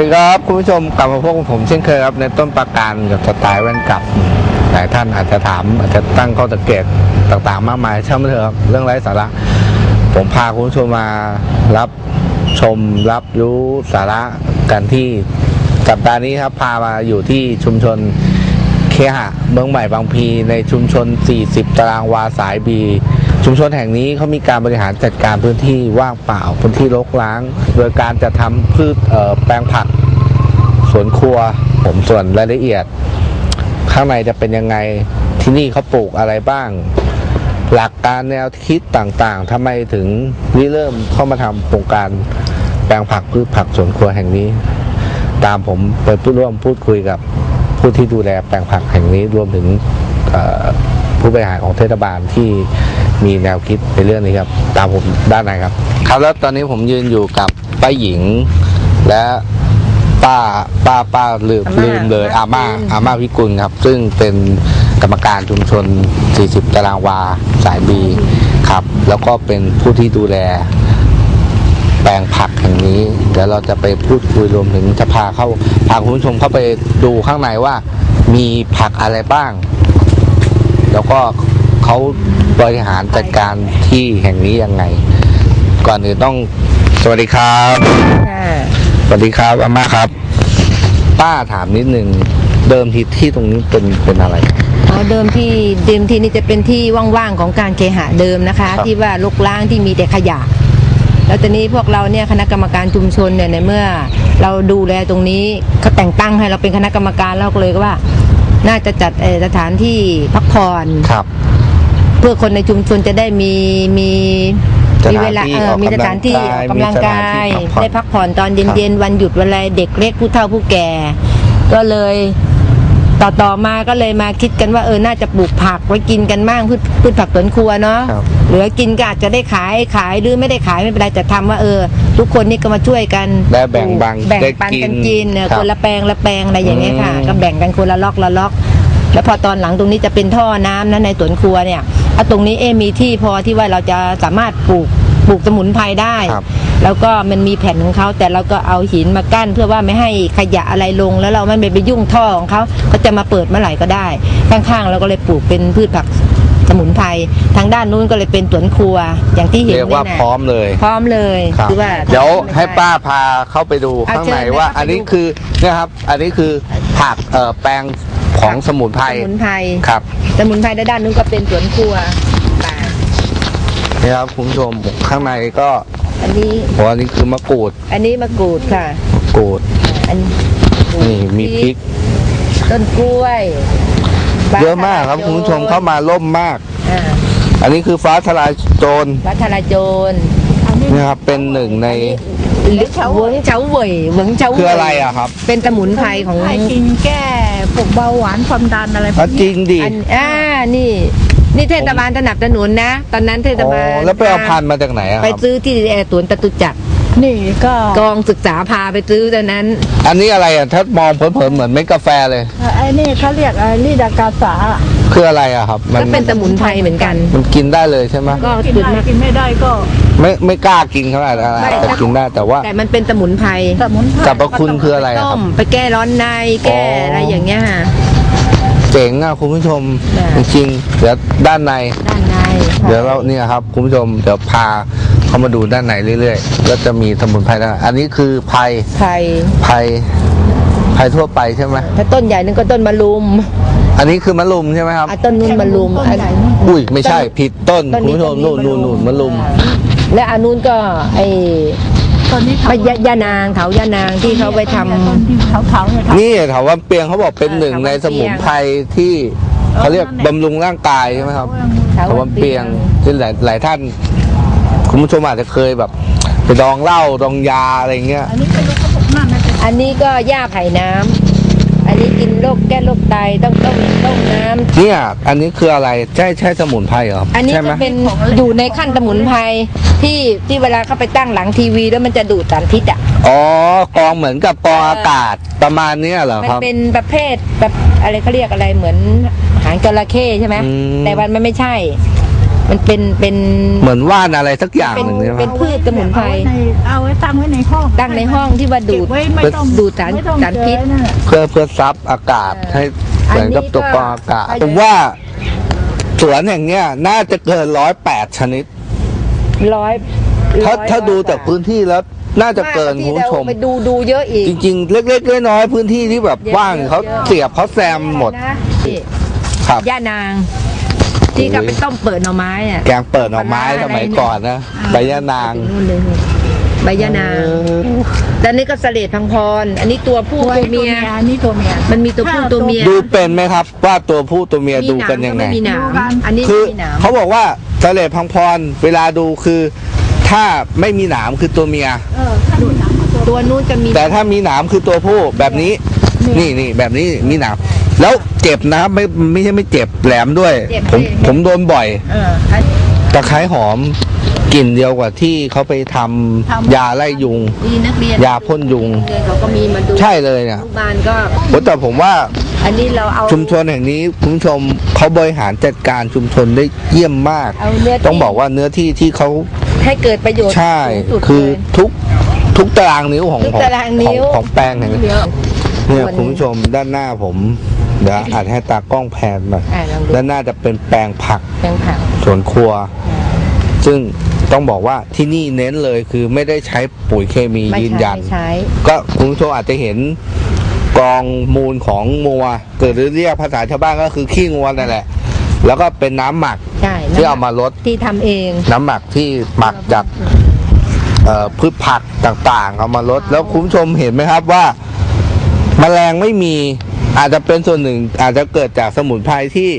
สวัสดีครับ คุณผู้ชมกลับมาพบกับผมเช่นเคยครับ ในต้นประการกับสไตล์แว่นกลับหลายท่านอาจจะถามอาจจะตั้งข้อสังเกตต่างๆ มากมายช่างไม่เถอะครับเรื่องไร้สาระ ผมพาคุณผู้ชมมารับชมรับรู้สาระกันที่สัปดาห์นี้ครับ พามาอยู่ที่ชุมชนเคหะเมืองใหม่บางพีในชุมชน 40 ตารางวาสายบี ชุมชนแห่งนี้เขามีการบริหารจัดการพื้นที่ว่างเปล่า พื้นที่รกร้าง โดยการจะทำพืชแปลงผักสวนครัว ผมส่วนรายละเอียด ข้างในจะเป็นยังไงที่นี่เขาปลูกอะไรบ้าง หลักการแนวคิดต่างๆทำไมถึงริเริ่มเข้ามาทำโครงการแปลงผักพืชผักสวนครัวแห่งนี้ ตามผมไปพูดร่วมพูดคุยกับผู้ที่ดูแลแปลงผักแห่งนี้รวมถึงผู้บริหารของเทศบาลที่ มีแนวคิดในเรื่องนี้ครับ ตามผมด้านในครับ ครับแล้วตอนนี้ผมยืนอยู่กับป้าหญิง และป้าป้าป้าลืมอาม่าลืมเลยอาม่าลืมอาม่าพิกุลครับ ซึ่งเป็นกรรมการชุมชน 40 ตารางวาสายบีครับ แล้วก็เป็นผู้ที่ดูแลแปลงผักแห่งนี้ เดี๋ยวเราจะไปพูดคุยรวมถึงจะพาเข้าพาคุณผู้ชมเข้าไปดูข้างในว่ามีผักอะไรบ้าง แล้วก็ เขาบริหารจัดการที่แห่งนี้ยังไง ก่อนอื่นต้องสวัสดีครับค่ะสวัสดีครับอาม่าครับ ป้าถามนิดนึงเดิมทีที่ตรงนี้เป็นเป็นอะไรอ๋อเดิมที่เดิมทีนี่จะเป็นที่ว่างๆของการเคหะเดิมนะคะครับที่ว่าลกล้างที่มีแต่ขยะ แล้วตอนนี้พวกเราเนี่ยคณะกรรมการชุมชนเนี่ยในเมื่อ เราดูแลตรงนี้เขาแต่งตั้งให้เราเป็นคณะกรรมการเราก็เลยก็ว่า น่าจะจัดเอ่อสถานที่พักผ่อนครับ เพื่อคนในชุมชนจะได้มีมีสถานมีเวลาที่เออออกมีสถานที่ออกกำลังกายมีสถานที่พักผ่อนได้พักผ่อนตอนเย็นๆวันหยุดวันอะไรเด็กเล็กผู้เฒ่าผู้แก่ ก็เลยต่อต่อมาก็เลยมาคิดกันว่าเออน่าจะปลูกผักไว้กินกันบ้างพืชพืชผักสวนครัวเนาะครับเหลือกินก็อาจจะได้ขายขายหรือไม่ได้ขายไม่เป็นไรแต่ทำว่าเออ ทุกคนนี่ก็มาช่วยกันได้แบ่งบังแบ่งได้ปันกินกันกินเออครับคนละแปลงละแปลงอะไรอย่างเงี้ยค่ะอืมก็แบ่งกันคนละล็อกละล็อก แล้วพอตอนหลังตรงนี้จะเป็นท่อน้ำนะในสวนครัวเนี่ย เอาตรงนี้เอะมีที่พอที่ว่าเราจะสามารถปลูกปลูกสมุนไพรได้ครับแล้วก็มันมีแผ่นของเขาแต่เราก็เอาหินมากั้น เพื่อว่าไม่ให้ขยะอะไรลง แล้วเราไม่ไปยุ่งท่อของเขาเขาจะมาเปิดเมื่อไหร่ก็ได้ ข้างๆเราก็เลยปลูกเป็นพืชผักสมุนไพรทางด้านนู้นก็เลยเป็นสวนครัวอย่างที่เห็นเรียกว่านี่นะพร้อมเลย พร้อมเลยครับคือว่าเดี๋ยวให้ป้าพาเข้าไปดูเอาข้างในเชิญว่าเลยครับอันนี้ไปดูคือเนี่ยครับอันนี้คือผักเอ่อแปลง ของสมุนไพรสมุนไพรครับ สมุนไพรด้านนู้นก็เป็นสวนครัวป่านี่ครับคุณผู้ชมข้างในก็อันนี้โอ้อันนี้คือมะกรูด อันนี้มะกรูดค่ะมะกรูดอันนี่มีพริก ต้นกล้วยเยอะมากครับคุณผู้ชมเข้ามาร่มมากอ่าอันนี้คือฟ้าทลายโจรวัฒนาโจรนะครับเป็นหนึ่งใน หรือเหวิงเฉาเหวยเหวิงเฉาเหวยคืออะไรอะครับ เป็นสมุนไพรของให้กินแก้ปวดเบาหวานความดันอะไรพวอะกจรินี้งดิอันอ่านี่ นี่เทศบาลสนับสนุนนะ ตอนนั้นเทศโอ้บาลแล้วไปเอาพันธุ์มาจากไหนอะคไปรับซื้อที่แอร์สวนตตุจักร นี่ก็กองศึกษาพาไปซื้อตอนนั้น อันนี้อะไรอะถ้ามองเผินๆเหมือนเม็ดกาแฟเลยไอ้นี่เขาเรียกไอ้ลีดากาสาคืออะไรอะครับ มันก็เป็นสมุนไพรเหมือนกัน มันกินได้เลยใช่ไหมก็กินจุดได้มากกินไม่ได้ก็ไม่ไม่กล้ากินเขาอะไรไม่แต่กินได้แต่ว่าแต่มันเป็นสมุนไพรสมุนไพรสรรพคุณคืออะไรอะต้ครับมไปแก้ร้อนในแก้อ๋อออะไรอย่างเงี้ยค่ะ เจ๋งอะคุณผู้ชมได้จริงๆเดี๋ยวด้านในด้านใน เดี๋ยวเราเนี่ยครับคุณผู้ชมเดี๋ยวพาเข้ามาดูด้านในเรื่อยๆแล้วจะมีสมุนไพรด้านในอันนี้คือไผ่ไผ่ไผ่ไผ่ทั่วไปใช่ไหมถ้าต้นใหญ่นึงก็ต้นมะลุม อันนี้คือมะลุมใช่ไหมครับอะต้นนู้นมะลุมต้นอันใหญ่นี่อุ้ยไม่ใช่ผิดต้นต้นคุณผู้ชมนู่นนู่นนู่นมะลุม และอันนู้นก็ไอ้ตอนนี้มะยะยานางเถายานางที่เขาไปทำ ต้นที่ขาวๆเนี่ยครับนี่ถามว่าเปียงเขาบอกเป็นหนึ่งในสมุนไพรที่เขาเรียกบำรุงร่างกายใช่ไหมครับเถา ถามวัว่าลย์เปียงที่หลายหลายท่าน คุณผู้ชมอาจจะเคยแบบไปดองเหล้าดองยาอะไรเงี้ย อันนี้ไม่รู้เขาบอกนั่นนะอันนี้ก็หญ้าไผ่น้ำอันนี้กินโรคแก้โรคไตต้องต้มต้มน้ำเนี่ยอันนี้คืออะไรใช่ใช่สมุนไพรเหรออันนี้ใช่ไหมก็เป็นอยู่ในขั้นสมุนไพรที่ที่เวลาเขาไปตั้งหลังทีวีแล้วมันจะดูดสารพิษอะอ๋อกองเหมือนกับกองอากาศประมาณเนี้ยเหรอมันครับเป็นประเภทแบบอะไรเขาเรียกอะไรเหมือน หางจระเข้ใช่ไหมอืม แต่วันมันไม่ใช่ มันเป็นเป็น เหมือนว่านอะไรสักอย่างเป็นหนึ่งใช่ไหม เป็นพืชสมุนไพรเอาไว้ในเอาไว้ตั้งไว้ในห้องตั้งในห้องที่ว่าดูด เก็บไว้ไม่ต้องดูดสารไม่ต้องสารพิษ เจอนั่นแหละ เพื่อเพื่อซับอากาศเออให้อันเหมือนกับนี้ตัวก็กรองอากาศไปผมว่าสวนแห่งเนี้ย น่าจะเกินร้อยแปดชนิด ร้อยถ้าร้อยถ้าดูกว่จากพื้นที่แล้ว น่าจะเกินมคุณที่ผู้ชมเราไปดูดูเยอะอีก จริง ๆ เล็กๆน้อยๆพื้นที่ที่แบบเยอะว่างเยอะเขาเยอะเสียบเขาแซมหมด นะนี่ ครับย่านางที่เขาไปต้มเปิดหน่อไม้อะ แกงเปิดหน่อไม้สมัยก่อนนะใบยะนาง นู่นเลยนี่ใบยะนางแต่นี่ก็เสลดพังพร อันนี้ตัวผู้ตัวตัวเมีย อันนี้ตัวเมีย มันมีตัวผู้ตัวเมีย ดูเป็นไหมครับ ว่าตัวผู้ตัวเมียดูกันยังไงมีหนามก็ไม่มีหนามอันนี้คือไม่มีหนามเขาบอกว่าทะเลพังพร เวลาดูคือ ถ้าไม่มีหนามคือตัวเมียเออถ้าดูดน้ำก็ตัวตัวนู้นจะมี แต่ถ้ามีหนามคือตัวผู้แบบนี้ นี่นี่แบบนี้มีหนาม แล้วเจ็บนะไม่ไม่ใช่ไม่เจ็บแหลมด้วยผมผมโดนบ่อยเอออัน ตะไคร้หอมกลิ่นเดียวกว่าที่เขาไปทำยาไล่ยุงนี่นักเรียนยาพ่นยุงนักเรียนเขาก็มีมาดูใช่เลยเนี่ยลูกบานก็ โอ้แต่ผมว่าอันนี้เราเอาชุมชนแห่งนี้คุณผู้ชมเขาบริหารจัดการชุมชนได้เยี่ยมมาก เอาเนื้อที่ต้องบอกว่าเนื้อที่ที่เขาให้เกิดประโยชน์ใช่ สูงสุดคือเลย ทุกทุกตารางนิ้วของทุกของตารางนิ้ว ของของแปลงแห่งนี้เดี๋ยวเนี่ยส่วนคุณผู้ชมด้านหน้าผม เดี๋ยวอาจให้ตากล้องแพนมาอ่าลองดูด้านหน้าจะเป็นแปลงผักแปลงผักสวนครัว ซึ่งต้องบอกว่าที่นี่เน้นเลยคือไม่ได้ใช้ปุ๋ยเคมีไม่ยืนใช้ยันไม่ใช้ ก็คุณผู้ชมอาจจะเห็นกองมูลของงัวเกิดหรือเรียกภาษาชาวบ้านก็คือขี้งัวนั่นแหละ แล้วก็เป็นน้ำหมักใช่ที่เอามาลดที่ทำเองน้ำหมักที่หมักจากเอ่อพืชผักต่างๆ เอามาลดแล้วคุณผู้ชมเห็นไหมครับว่า แมลงไม่มีอาจจะเป็นส่วนหนึ่งอาจจะเกิดจากสมุนไพรที่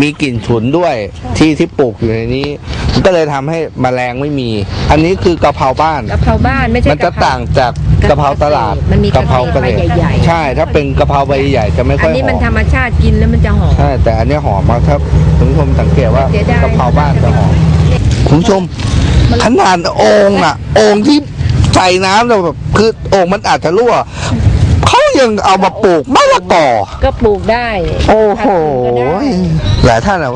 มีกลิ่นฉุนด้วยที่ที่ปลูกอยู่ในนี้มันก็เลยทำให้แมลงไม่มี อันนี้คือกะเพราบ้านกะเพราบ้านไม่ใช่มันจะกเพรต่างจากกะเพราตลาดมันมีกะเพรากะเพราใบใหญ่ๆใช่ ถ้าเป็นกะเพราใบใหญ่จะไม่ค่อัอนยนี้หมันอมธรรมชาติกินแล้วมันจะหอมใช่แต่อันเนี้ยหอมมากถ้าคุณผู้ชมสังเกตว่าเสียดายกะเพราบ้านจะหอมคุณผู้ชมขนาดโอ่งอะโอ่งที่ใส่น้ำเราแบบคือโอ่งมันอาจจะรั่วเขา ยังเอามาปลูกมะละกอ ก็ปลูกได้โอ้โหก็ได้หลายท่านอะ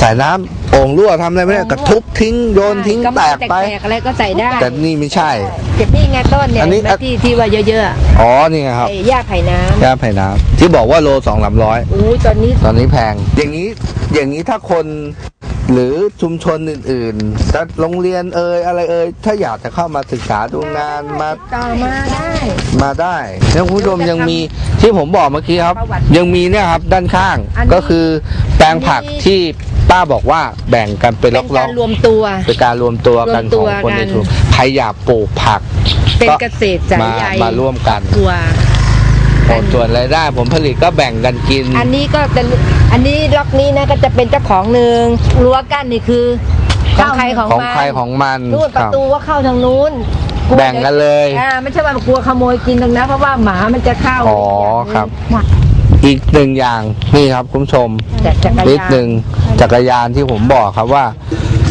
ใส่น้ำโอ่งรั่วทำอะไรไม่ได้กระทุบทิ้งโยนทิ้งก็แตมันกไป แตกๆอะไรก็ใส่ได้แต่นี่ไม่ใช่ เก็บนี่ไงต้นเนี่ยอันนี้ เห็นไหมที่ที่ว่าเยอะๆอะอ๋อนี่ไงครับไอ้หญ้าไผ่น้ำย่าไผ่น้ำที่บอกว่าโลสองสามร้อย อู้ตอนนี้ ตอนนี้แพง อย่างนี้ อย่างนี้ถ้าคน หรือชุมชนอื่นๆถ้าโรงเรียนเอ่ยอะไรเอ่ยถ้าอยากจะเข้ามาศึกษาดูงานมาต่อมาได้มาได้แล้วคุณผู้ชมยังมีที่ผมบอกเมื่อกี้ครับประวัติยังมีเนี่ยครับด้านข้างอันนี้ ก็คือแปลงผักอันนี้ที่ป้าบอกว่าแบ่งกันเป็นเป็นล็กาอรกรวมตัว ๆเป็นการรวมตัวกันรวมตัขอวงคนในกัน ชุมชนใครอยากปลูกผักเป็นก็เกษตรสายมาใยมาร่วมกัน ตัวผล ส่วนรายได้ผลผลิตก็แบ่งกันกิน อันนี้ก็เป็นอันนี้ล็อกนี้นะก็จะเป็นเจ้าของหนึ่งรั้วกั้นนี่คือของใครของของมันใครของมันนู่นคประรับ ตูก็เข้าทางนู้นลัวแบ่งกันเลยอ่าไม่ใช่ว่ากลัวขโมยกินตรงนั้นเพราะว่าหมามันจะเข้าอ๋ออย่างหนึ่งครับ อีกหนึ่งอย่างนี่ครับคุณผู้ชมจักรยานนิดหนึ่งจักรยานที่ผมบอกครับว่า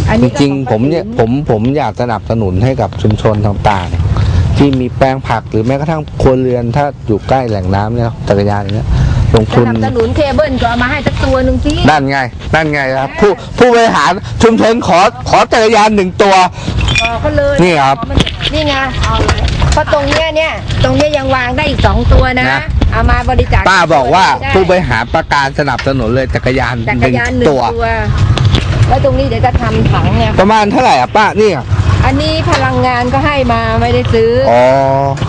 อันจนี้ก็ริงขอผมเนี่ยผมผมอยากสนับสนุนให้กับชุมชนต่างๆ ที่มีแปลงผักหรือแม้กระทั่งครัวเรือนถ้าอยู่ใกล้แหล่งน้ำเนี่ยจักรยานอย่างเงี้ยลงสทุน นับสนุนเคเบิลก็เอามาให้สักตัวหนึ่งสิ นั่นไง นั่นไงครับ ผู้ผู้บริหารชุมชนขอขอจักรยานหนึ่งตัวบอกเขาเลยนี่ครับนี่ไงเพราะตรงเนี้ยเนี่ย ตรงเนี้ยยังวางได้อีกสองตัวนะ นะ เอามาบริจาคป้าบอกว่าได้ผู้บริหารประกาศสนับสนุนเลยจักรยานจัหกรนึ่งยานหนึ่งตัว ตัว แล้วตรงนี้เดี๋ยวจะทำถังไงประมาณเท่าไหร่อะป้าเนี่ย อันนี้พลังงานก็ให้มาไม่ได้ซื้อออ๋อ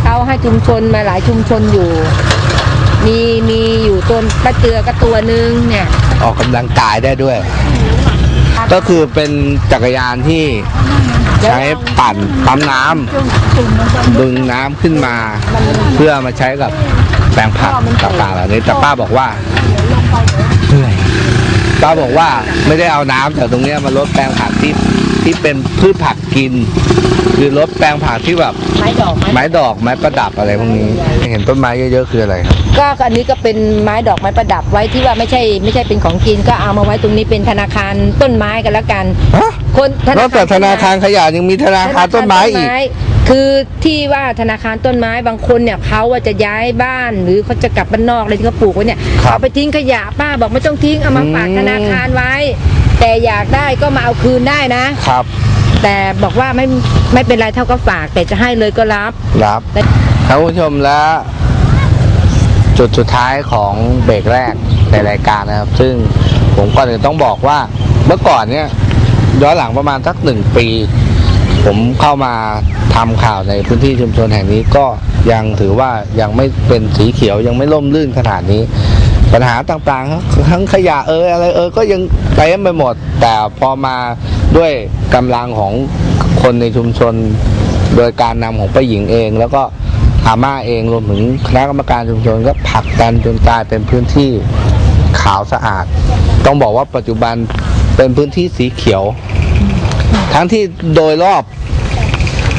เขาให้ชุมชนมาหลายชุมชนอยู่ มีมีอยู่ต้นปลาเจือก็ตัวหนึงเนี่ยออกกำลังกายได้ด้วย ก็คือเป็นจักรยานที่ใช้ปั่นปั๊มน้ำดึงน้ำขึ้นมา เพื่อมาใช้กับแปลงผักต่างๆเหล่านี้แต่ป้าบอกว่าเหนื่อย ป้าบอกว่าไม่ได้เอาน้ำจากตรงเนี้ยมาลดแปลงผักที่ที่เป็นพืชผักกินหรือลดแปลงผักที่แบบไม้ดอกไม้ไม้ดอกไม้ประดับอะไรพวกนี้เห็นต้นไม้เยอะๆคืออะไรครับก็อันนี้ก็เป็นไม้ดอกไม้ประดับไว้ที่ว่าไม่ใช่ไม่ใช่เป็นของกินก็เอามาไว้ตรงนี้เป็นธนาคารต้นไม้กันแล้วกันฮะ คนนอกจากธนาคารขยะยังมีธนาคารต้นไม้อีก คือที่ว่าธนาคารต้นไม้บางคนเนี่ยเขาว่าจะย้ายบ้านหรือเขาจะกลับบ้านนอกอะไรที่เขาปลูกไว้เนี่ยครับเอาไปทิ้งขยะป้าบอกไม่ต้องทิ้งเอามาฝากอืมธนาคารไว้ แต่อยากได้ก็มาเอาคืนได้นะครับ แต่บอกว่าไม่ไม่เป็นไรเท่าก็ฝาก แต่จะให้เลยก็รับรับแต่ท่านผู้ชมและจุดสุดท้ายของเบรกแรกในรายการนะครับ ซึ่งผมก่อนอื่นต้องบอกว่าเมื่อก่อนเนี่ย ย้อนหลังประมาณสักหนึ่งปี ผมเข้ามาทำข่าวในพื้นที่ชุมชนแห่งนี้ก็ยังถือว่ายังไม่เป็นสีเขียวยังไม่ล่มลื่นขนาดนี้ ปัญหาต่างๆครับทั้งขยะเอยอะไรเอยก็ยังเต็มไปหมด แต่พอมาด้วยกำลังของคนในชุมชน โดยการนำของป้าหญิงเอง แล้วก็อาม่าเองรวมถึงคณะกรรมการชุมชนก็ผลักดันจนกลายเป็นพื้นที่ขาวสะอาด ต้องบอกว่าปัจจุบัน เป็นพื้นที่สีเขียว ทั้งที่โดยรอบ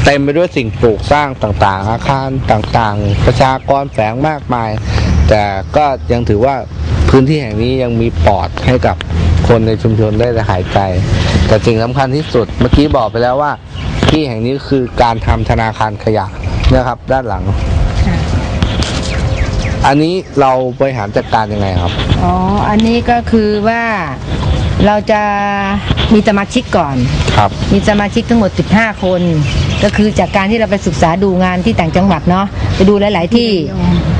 เต็มไปด้วยสิ่งปลูกสร้างต่างๆ อาคารต่างๆ ประชากรแฝงมากมาย แต่ก็ยังถือว่าพื้นที่แห่งนี้ยังมีปอดให้กับคนในชุมชนได้หายใจ แต่สิ่งสำคัญที่สุดเมื่อกี้บอกไปแล้วว่า ที่แห่งนี้คือการทำธนาคารขยะนะครับ ด้านหลัง อันนี้เราบริหารจัดการยังไงครับ อ๋อ อันนี้ก็คือว่า เราจะมีสมาชิกก่อน ครับมีสมาชิกทั้งหมด 15 คน ก็คือจากการที่เราไปศึกษาดูงานที่ต่างจังหวัดเนาะไปดูหลาย ๆ ที่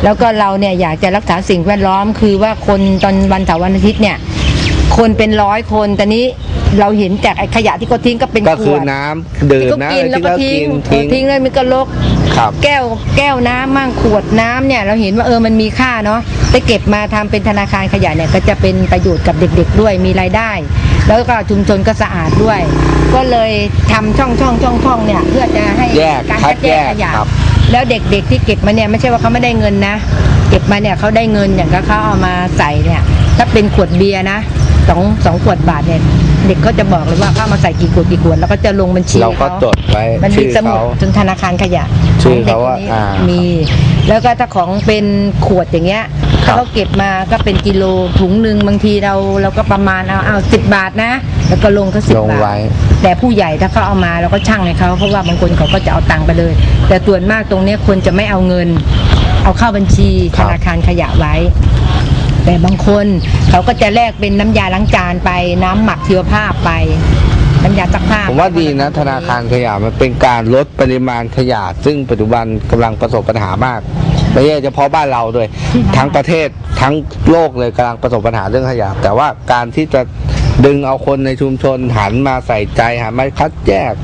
แล้วก็เราเนี่ยอยากจะรักษาสิ่งแวดล้อม คือว่าคนตอนวันเสาร์วันอาทิตย์เนี่ย คนเป็นร้อยคนแต่นี้ เราเห็นจากไอ้ขยะที่เขาทิ้งก็เป็นก็ขคือวดน้ำดื่มที่เขานะกินแล้วก็ที่ทิ้งเรากินเออทิ้งเลยมันก็ลก ครับ แก้วแก้วน้ำมั่งขวดน้ำเนี่ยเราเห็นว่าเออมันมีค่าเนาะไปเก็บมาทำเป็นธนาคารขยะเนี่ยก็จะเป็นประโยชน์กับเด็กๆด้วยมีรายได้ แล้วก็ชุมชนก็สะอาดด้วย ก็เลยทำช่องช่องช่องช่องเนี่ยเพื่อจะให้แยกการคัดคัดแยกแยกขยะครับ แล้วเด็กๆที่เก็บมาเนี่ยไม่ใช่ว่าเขาไม่ได้เงินนะ เก็บมาเนี่ยเขาได้เงินอย่างก็เขาเอามาใส่เนี่ยถ้าเป็นขวดเบียร์นะสองสองขวดบาทเนี่ย เด็กเขาจะบอกเลยว่าเขาเอามาใส่กี่ขวดกี่ขวดแล้วก็จะลงบัญชีเราก็ขจดไว้มันมีชื่อสมุดเขา จนธนาคารขยะชื่อของด็กเขาว่าคนนี้อ่ามี แล้วก็ถ้าของเป็นขวดอย่างเงี้ยครับถ้าเขาเก็บมาก็เป็นกิโลถุงหนึ่งบางทีเราเราก็ประมาณเอาเอาสิบบาทนะ แล้วก็ลงเขาสิบลงบาไว้ทแต่ผู้ใหญ่ถ้าเขาเอามาเราก็ช่างให้เขาเพราะว่าบางคนเขาก็จะเอาตังค์ไปเลย แต่ส่วนมากตรงเนี้ยคนจะไม่เอาเงิน เอาเข้าบัญชีครัธบนาคารขยะไว้ แต่บางคนเขาก็จะแลกเป็นน้ำยาล้างจานไปน้ำหมักชีวภาพไป น้ำยาซักผ้าผมว่าดีนะ ธนาคารขยะมันเป็นการลดปริมาณขยะ ซึ่งปัจจุบันกำลังประสบปัญหามากไม่ใช่เฉพาะบ้านเราด้วย ทั้งประเทศทั้งโลกเลยกำลังประสบปัญหาเรื่องขยะ แต่ว่าการที่จะดึงเอาคนในชุมชนหันมาใส่ใจหันมาคัดแยก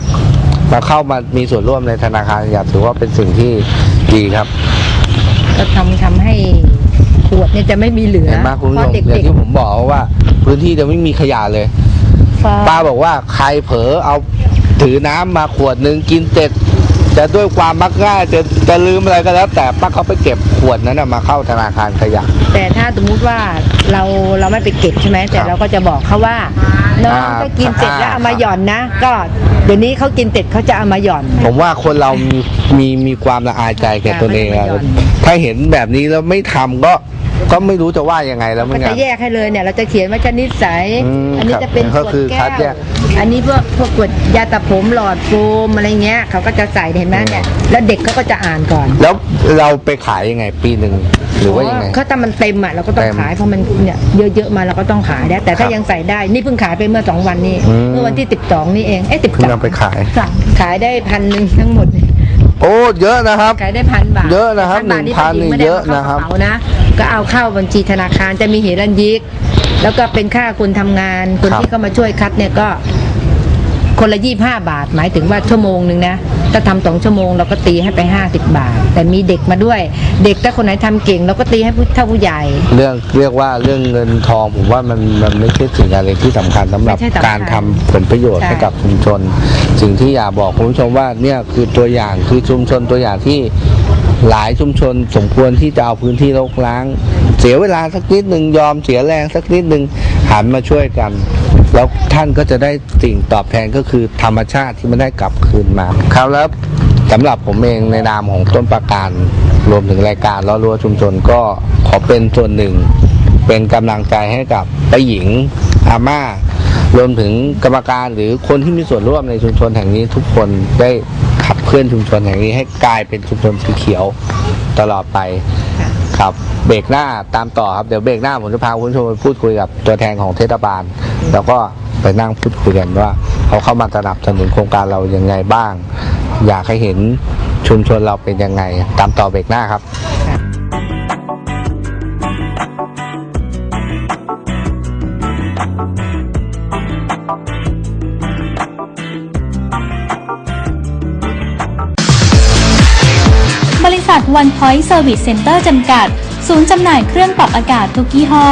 มาเข้ามามีส่วนร่วมในธนาคารขยะถือว่าเป็นสิ่งที่ดีครับ ก็ทำทำให้ข วดเนี่ยจะไม่มีเหลือเห็นไหมคุณผู้ชมเพราะอย่างเด็กที่ผมบอกว่า พื้นที่จะไม่มีขยะเลยๆป้าบอกว่าใครเผลอเอาถือน้ำมาขวดหนึ่งกินเสร็จจะด้วยความมักง่ายจะจะลืมอะไรก็แล้ว แต่ป้าเขาไปเก็บขวดนั้นนะมาเข้าธนาคารขยะ แต่ถ้าสมมุติว่าเราเราไม่ไปเก็บใช่ไหมแต่ครับเราก็จะบอกเขาว่าน้องอ่าถ้ากินเสร็จแล้วอ่าเอามาหย่อนนะ ก็เดี๋ยวนี้เขากินเสร็จเขาจะเอามาหย่อน ผมว่าคนเรามีมีมีความละอายใจแก่ตนเองอะไม่ได้ไม่ยอมถ้าเห็นแบบนี้แล้วไม่ทำก็ ก็ไม่รู้จะว่ายังไงแล้วเหมืก็อนกัจะน แยกให้เลยเนี่ย เราจะเขียนว่าชนิดใสอืมอันนี้จะเป็นขก็วดคือแก้คัดแยว ก อันนี้พวกพวกขวดยาตะผมหลอดโฟมอะไรเงี้ยเขาก็จะใส่เห็นไหมเนี่ยแล้วเด็กเขาก็จะอ่านก่อนแล้วเราไปขายยังไงปีหนึ่งหรือว่ายังไง เขาถ้ามันเต็มอะเราก็ต้องเต็มขายเพราะมันเนี่ยเยอะๆมาเราก็ต้องขายได้ แต่ถ้าครับยังใส่ได้นี่เพิ่งขายไปเมื่อสองวันนี้อืม เมื่อวันที่สิบสองนี่เองเอ้สิบเพิ่งสองนำไปขาย ขายได้พันหนึ่งทั้งหมด โอ้เยอะนะครับ ขายได้พันบาทเยอะนะครับบาท1,000ป้าหญิงไม่ได้นี่เยอะาข้านะครับกระเป๋านะ ก็เอาเข้าบัญชีธนาคารจะมีเหรัญยิก แล้วก็เป็นค่าคนทำงาน คนครับ ที่เข้ามาช่วยคัดเนี่ยก็ คนละยี่ห้าบาท หมายถึงว่าชั่วโมงหนึ่งนะถ้าทำสองชั่วโมงเราก็ตีให้ไปห้าสิบบาท แต่มีเด็กมาด้วย เด็กถ้าคนไหนทำเก่งเราก็ตีให้ผู้เท่าผู้ใหญ่ เรื่องเรียกว่าเรื่องเงินทองผมว่ามันมันไม่ใช่สิ่งอะไรที่สำคัญสำหรับไม่ใช่สำคัญการทำผลประโยชน์ใช่ให้กับชุมชน สิ่งที่อยากบอกคุณผู้ชมว่าเนี่ยคือตัวอย่างคือชุมชนตัวอย่างที่หลายชุมชนสมควรที่จะเอาพื้นที่รกร้าง เสียเวลาสักนิดหนึ่งยอมเสียแรงสักนิดหนึ่งหันมาช่วยกัน แล้วท่านก็จะได้สิ่งตอบแทนก็คือธรรมชาติที่มันได้กลับคืนมาครับแล้วสำหรับผมเองในนามของต้นประการ รวมถึงรายการล้อรั้วชุมชนก็ขอเป็นส่วนหนึ่ง เป็นกำลังใจให้กับป้าหญิงอาม่ารวมถึงกรรมการหรือคนที่มีส่วนร่วมในชุมชนแห่งนี้ทุกคนได้ขับเคลื่อนชุมชนแห่งนี้ให้กลายเป็นชุมชนสีเขียวตลอดไป ครับเบรกหน้าตามต่อครับเดี๋ยวเบรกหน้าผมจะพาคุณผู้ชมไปพูดคุยกับตัวแทนของเทศบาล แล้วก็ไปนั่งพูดคุยกันว่าเขาเข้ามาสนับสนุนโครงการเรายังไงบ้าง อยากให้เห็นชุมชนเราเป็นยังไง ตามต่อเบรกหน้าครับ ษัท One Point Service Center จำกัด ศูนย์จำหน่ายเครื่องปรับอากาศทุกยี่ห้อ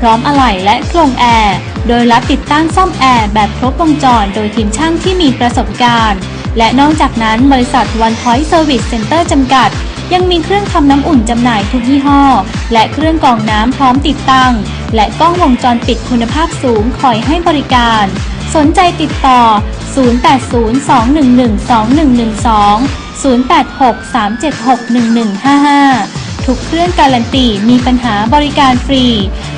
พร้อมอะไหล่และโครงแอร์ โดยรับติดตั้งซ่อมแอร์แบบครบวงจร โดยทีมช่างที่มีประสบการณ์ และนอกจากนั้นบริษัท One Point Service Center จำกัด ยังมีเครื่องทำน้ำอุ่นจำหน่ายทุกยี่ห้อ และเครื่องกรองน้ำพร้อมติดตั้ง และกล้องวงจรปิดคุณภาพสูงคอยให้บริการ สนใจติดต่อ 0802112112 0863761155 ทุกเครื่องการันตีมีปัญหาบริการฟรี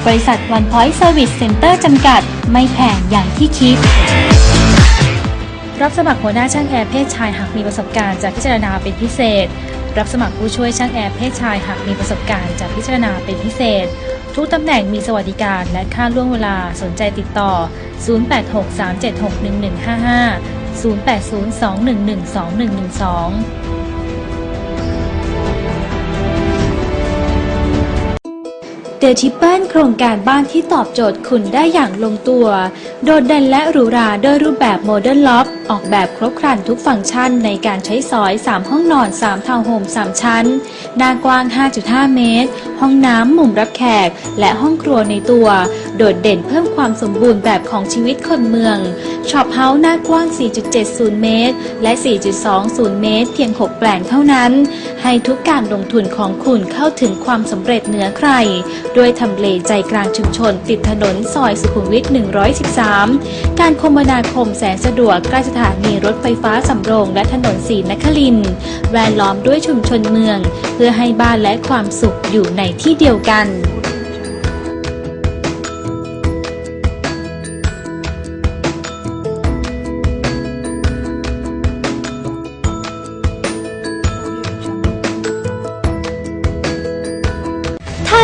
บริษัท One Point Service Center จำกัด ไม่แพงอย่างที่คิด รับสมัครหัวหน้าช่างแอร์เพศชายหากมีประสบการณ์จะพิจารณาเป็นพิเศษ รับสมัครผู้ช่วยช่างแอร์เพศชายหากมีประสบการณ์จะพิจารณาเป็นพิเศษ ทุกตำแหน่งมีสวัสดิการและค่าล่วงเวลาสนใจติดต่อ 0863761155 0802112112 เดทิเปิลโครงการบ้านที่ตอบโจทย์คุณได้อย่างลงตัว โดดเด่นและหรูหราด้วยรูปแบบโมเดิร์นล็อบออกแบบครบครันทุกฟังก์ชันในการใช้สอย 3 ห้องนอน 3 ทาวน์โฮม 3 ชั้น หน้ากว้าง 5.5 เมตร ห้องน้ำมุมรับแขก และห้องครัวในตัว โดดเด่นเพิ่มความสมบูรณ์แบบของชีวิตคนเมืองช็อปเฮาส์หน้ากว้าง 4.70 เมตร และ 4.20 เมตร เพียง 6 แปลงเท่านั้น ให้ทุกการลงทุนของคุณเข้าถึงความสำเร็จเหนือใคร ด้วยทำเลใจกลางชุมชน ติดถนนซอยสุขุมวิท 113 การคมนาคมแสนสะดวกใกล้สถานีรถไฟฟ้าสำโรงและถนนสีนครินแวดล้อมด้วยชุมชนเมือง เพื่อให้บ้านและความสุขอยู่ในที่เดียวกัน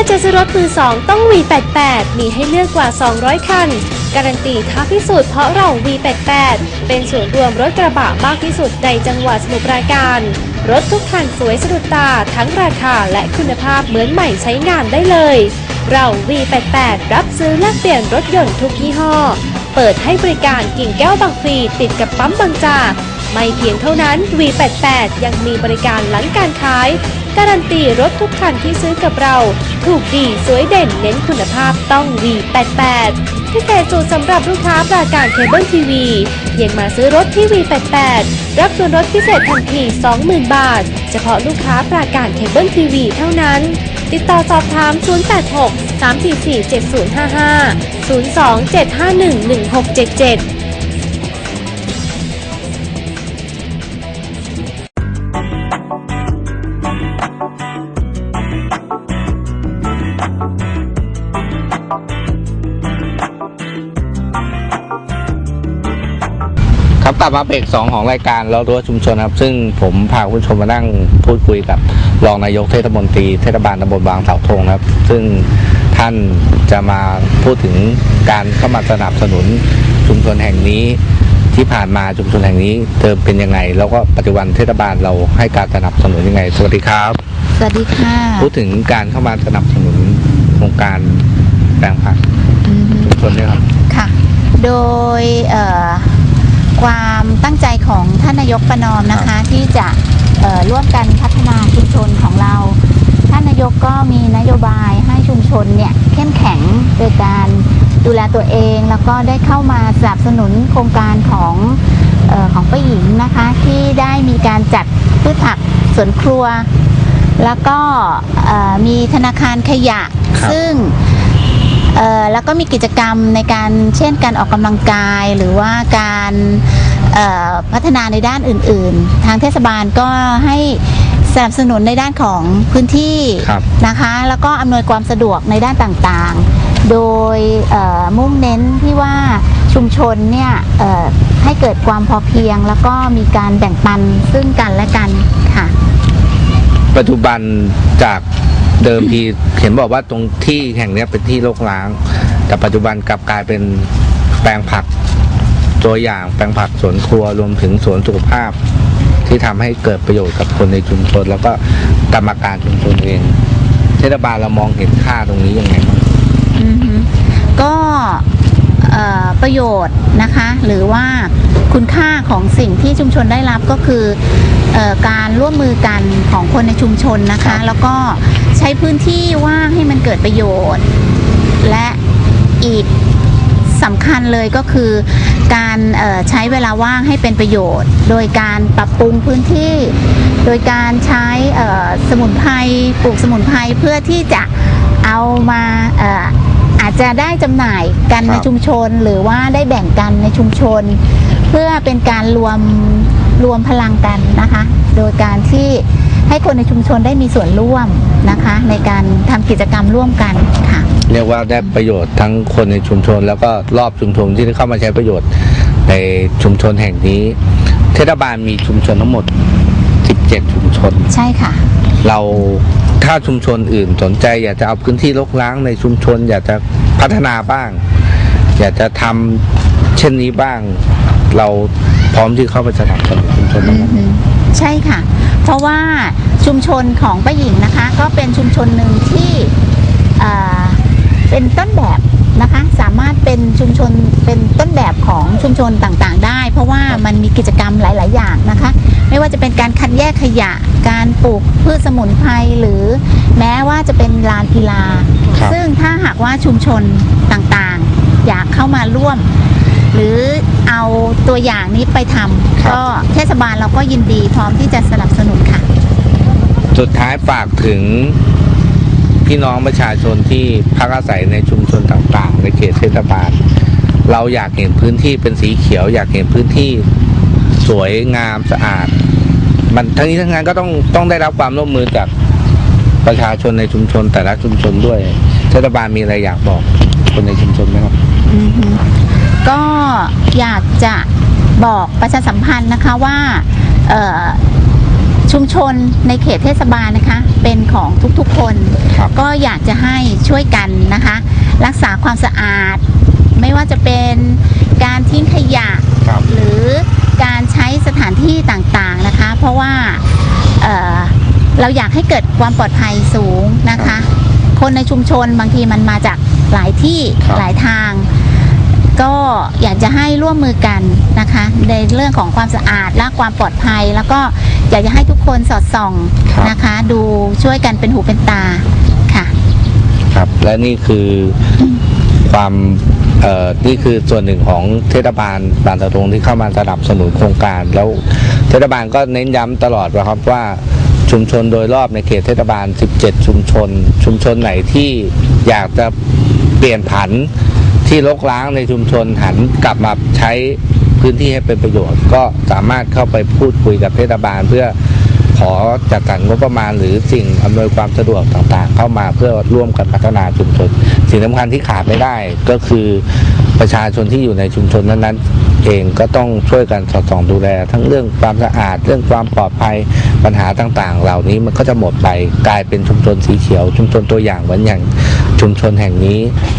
ถ้าจะซื้อรถมือสองต้อง V88 มีให้เลือกกว่า 200 คัน การันตีท้าพิสูจน์เพราะเรา V88 เป็นส่วนรวมรถกระบะมากที่สุดในจังหวัดสมุทรปราการ รถทุกคันสวยสะดุดตาทั้งราคาและคุณภาพเหมือนใหม่ใช้งานได้เลย เรา V88 รับซื้อแลกเปลี่ยนรถยนต์ทุกยี่ห้อ เปิดให้บริการกิ่งแก้วบางพลีติดกับปั๊มบางจากไม่เพียงเท่านั้น V88 ยังมีบริการหลังการขาย การันตีรถทุกคันที่ซื้อกับเรา ถูกดีสวยเด่นเน้นคุณภาพต้อง V88 พิเศษสุดสำหรับลูกค้าปราการเคเบิลทีวีเพียงมาซื้อรถที่ V88 รับส่วนลดพิเศษทันที 20,000 บาท เฉพาะลูกค้าปราการเคเบิลทีวีเท่านั้น ติดต่อสอบถาม 086 344 7055 02 751 1677 กลับมาเบรกสองของรายการเรารั้วชุมชนครับ ซึ่งผมพาคุณผู้ชมมานั่งพูดคุยกับรองนายกเทศมนตรีเทศบาลตำบลบางเสาธงนะครับ ซึ่งท่านจะมาพูดถึงการเข้ามาสนับสนุนชุมชนแห่งนี้ที่ผ่านมาชุมชนแห่งนี้เติมเป็นยังไง แล้วก็ปัจจุบันเทศบาลเราให้การสนับสนุนยังไง สวัสดีครับ สวัสดีค่ะ พูดถึงการเข้ามาสนับสนุนโครงการแปลงผักอือฮึชุมชนเนี่ยครับค่ะ โดยเอ่อ ความตั้งใจของท่านนายกประนอมนะคะ ที่จะเอ่อร่วมกันพัฒนาชุมชนของเรา ท่านนายกก็มีนโยบายให้ชุมชนเนี่ยเข้มแข็งโดยการดูแลตัวเองแล้วก็ได้เข้ามาสนับสนุนโครงการของเออของป้าหญิงนะคะ ที่ได้มีการจัดพืชผักสวนครัว แล้วก็เอ่อมีธนาคารขยะครับซึ่งเอ่อ แล้วก็มีกิจกรรมในการเช่นการออกกำลังกายหรือว่าการเอ่อพัฒนาในด้านอื่น ๆ ทางเทศบาลก็ให้สนับสนุนในด้านของพื้นที่ครับนะคะ แล้วก็อำนวยความสะดวกในด้านต่างๆ โดยเอ่อมุ่งเน้นที่ว่าชุมชนเนี่ยเอ่อให้เกิดความพอเพียง แล้วก็มีการแบ่งปันซึ่งกันและกันค่ะ ปัจจุบันจาก เดิมทีเห็นบอกว่าตรงที่แห่งเนี้ยเป็นที่โรคร้าง แต่ปัจจุบันกลับกลายเป็นแปลงผักตัวอย่างแปลงผักสวนครัวรวมถึงสวนสุขภาพ ที่ทำให้เกิดประโยชน์กับคนในชุมชน แล้วก็กรรมการชุมชนเองเทศบาลเรามองเห็นค่าตรงนี้ยังไงบ้างอือฮึก็ ประโยชน์นะคะ หรือว่าคุณค่าของสิ่งที่ชุมชนได้รับก็คือเออการร่วมมือกันของคนในชุมชนนะครัคะบแล้วก็ใช้พื้นที่ว่างให้มันเกิดประโยชน์ และอีกสำคัญเลยก็คือการเอ่อใช้เวลาว่างให้เป็นประโยชน์ โดยการปรับปรุงพื้นที่ โดยการใช้เอ่อสมุนไพรปลูกสมุนไพรเพื่อที่จะเอามาเอ่ออา จจะได้จำหน่ายกันครับในชุมชน หรือว่าได้แบ่งกันในชุมชน เพื่อเป็นการรวมรวมพลังกันนะคะ โดยการที่ให้คนในชุมชนได้มีส่วนร่วมนะคะ ในการทำกิจกรรมร่วมกันค่ะ เรียกว่าได้ประโยชน์ทั้งคนในชุมชน แล้วก็รอบชุมชนที่ได้เข้ามาใช้ประโยชน์ในชุมชนแห่งนี้ เทศบาลมีชุมชนทั้งหมด 17 ชุมชน ใช่ค่ะ เรา ถ้าชุมชนอื่นสนใจ อยากจะเอาพื้นที่รกร้างในชุมชน อยากจะพัฒนาบ้าง อยากจะทำเช่นนี้บ้าง เราพร้อมที่เข้าไปสนับสนุนชุมชนนั้ใช่ค่ะ เพราะว่าชุมชนของป้าหญิงนะคะ ก็เป็นชุมชนหนึ่งที่เป็นต้นแบบ นะคะ สามารถเป็นชุมชนเป็นต้นแบบของชุมชนต่างๆ ได้ เพราะว่ามันมีกิจกรรมหลาย ๆ อย่างนะคะ ไม่ว่าจะเป็นการคัดแยกขยะ การปลูกพืชสมุนไพรหรือแม้ว่าจะเป็นลานกีฬาครับซึ่งถ้าหากว่าชุมชนต่างๆ อยากเข้ามาร่วม หรือเอาตัวอย่างนี้ไปทำครับก็เทศบาลเราก็ยินดีพร้อมที่จะสนับสนุนค่ะ สุดท้ายฝากถึง พี่น้องประชาชนที่พักอาศัยในชุมชนต่างๆ ในเขตเทศบาล เราอยากเห็นพื้นที่เป็นสีเขียว อยากเห็นพื้นที่สวยงามสะอาด มันทั้งนี้ทั้งนั้นก็ต้องต้องได้รับความร่วมมือจากประชาชนในชุมชน แต่ละชุมชนด้วยเทศบาลมีอะไรอยากบอกคนในชุมชนไหมครับอือฮึก็อยากจะบอกประชาสัมพันธ์นะคะว่าเออ ชุมชนในเขตเทศบาลนะคะ เป็นของทุกๆคนครับก็อยากจะให้ช่วยกันนะคะ รักษาความสะอาด ไม่ว่าจะเป็นการทิ้งขยะครับหรือการใช้สถานที่ต่างๆนะคะ เพราะว่าเอ่อเราอยากให้เกิดความปลอดภัยสูงนะคะ คนในชุมชนบางทีมันมาจากหลายที่ครับหลายทาง ก็อยากจะให้ร่วมมือกันนะคะ ในเรื่องของความสะอาดและความปลอดภัย แล้วก็อยากจะให้ทุกคนสอดส่องครับนะคะ ดูช่วยกันเป็นหูเป็นตาค่ะ ครับ และนี่คือความเอ่อนี่คือส่วนหนึ่งของเทศบาลบางตะทงที่เข้ามาสนับสนุนโครงการ แล้วเทศบาลก็เน้นย้ำตลอดว่าครับว่าชุมชนโดยรอบในเขตเทศบาล 17 ชุมชน ชุมชนไหนที่อยากจะเปลี่ยนผัน ที่รกร้างในชุมชนหันกลับมาใช้พื้นที่ให้เป็นประโยชน์ ก็สามารถเข้าไปพูดคุยกับเทศบาล เพื่อขอจัดสรรงบประมาณ หรือสิ่งอำนวยความสะดวกต่างๆ เข้ามาเพื่อร่วมกันพัฒนาชุมชน สิ่งสำคัญที่ขาดไม่ได้ก็คือประชาชนที่อยู่ในชุมชนนั้นๆ เองก็ต้องช่วยกันสอดส่องดูแล ทั้งเรื่องความสะอาดเรื่องความปลอดภัยปัญหาต่างๆ เหล่านี้มันก็จะหมดไปกลายเป็นชุมชนสีเขียว ชุมชนตัวอย่างเหมือนอย่างชุมชนแห่งนี้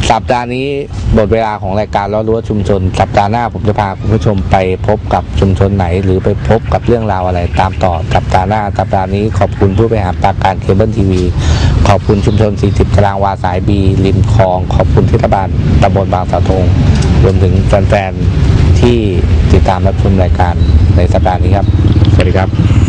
สัปดาห์นี้หมดเวลาของรายการล้อรั้วชุมชน สัปดาห์หน้าผมจะพาคุณผู้ชมไปพบกับชุมชนไหน หรือไปพบกับเรื่องราวอะไรตามต่อสัปดาห์หน้าสัปดาห์นี้ขอบคุณผู้บริหารปราการเคเบิลทีวีขอบคุณชุมชน 40 ตารางวาสายบีริมคลอง ขอบคุณเทศบาลตำบลบางสาวธงรวมถึงแฟนๆ ที่ติดตามรับชมรายการในสัปดาห์นี้ครับ สวัสดีครับ